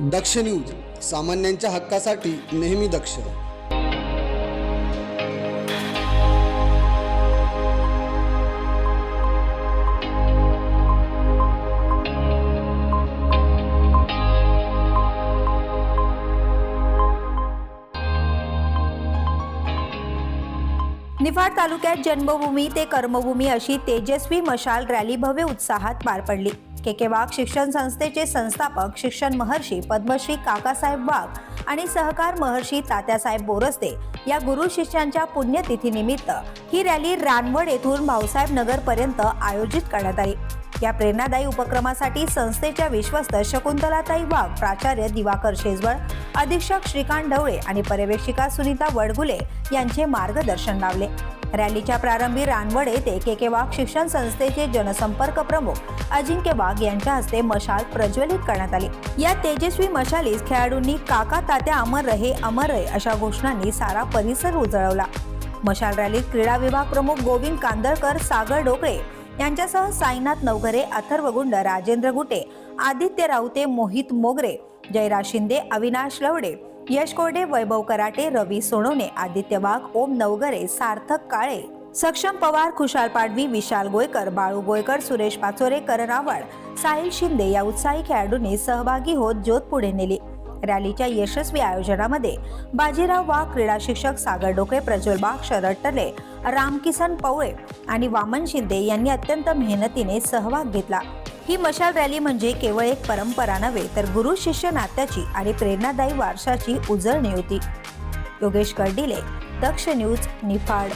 दक्ष news सामान्यांच्या हक्कासाठी नेहमी दक्ष. निफाड तालुक्यात जन्मभूमी ते कर्मभूमी अशी तेजस्वी मशाल रॅली भव्य उत्साहात पार पडली. के के वाघ शिक्षण संस्थेचे संस्थापक शिक्षण महर्षी पद्मश्री काकासाहेब वाघ आणि सहकार महर्षी तात्यासाहेब बोरस्ते या गुरु शिष्यांच्या पुण्यतिथीनिमित्त ही रॅली रानवड येथून भाऊसाहेब नगरपर्यंत आयोजित करण्यात आली. या प्रेरणादायी उपक्रमासाठी संस्थेच्या विश्वस्त शकुंतलाताई वाघ प्राचार्य दिवाकर शेजवळ अधीक्षक श्रीकांत ढवळे आणि पर्यवेक्षिका सुनीता वडगुले यांचे मार्गदर्शन लावले रॅलीच्या प्रारंभी रानवड येथे के के वाघ शिक्षण संस्थेचे जनसंपर्क प्रमुख अजिंक्य वाघ यांच्या हस्ते मशाल प्रज्वलित करण्यात आली. या तेजस्वी मशालीस खेळाडूंनी काका तात्या अमर रहे अमर रहे अशा घोषणांनी सारा परिसर उजळवला. मशाल रॅलीत क्रीडा विभाग प्रमुख गोविंद कांदळकर सागर डोकळे यांच्यासह साईनाथ नवघरे अथर्व गुंड राजेंद्र गुटे आदित्य राऊते मोहित मोगरे जयराज शिंदे अविनाश लवडे यश कोरडे वैभव कराटे रवी सोनवणे आदित्य वाघ ओम नवगरे सार्थक काळे सक्षम पवार खुशाल पाडवी विशाल गोयकर बाळू गोयकर सुरेश पाचोरे करण आवड साहिल शिंदे या उत्साही खेळाडूंनी सहभागी होत ज्योत पुढे नेली. रॅलीच्या यशस्वी आयोजनामध्ये बाजीराव वाघ क्रीडा शिक्षक सागर डोके प्रज्वल बाग शरद टले रामकिसन पवळे आणि वामन शिंदे यांनी अत्यंत मेहनतीने सहभाग घेतला. ही मशाल रॅली म्हणजे केवळ एक परंपरा नव्हे तर गुरु शिष्य नात्याची आणि प्रेरणादायी वारशाची उजळणी होती. योगेश कर्डिले दक्ष न्यूज निफाड.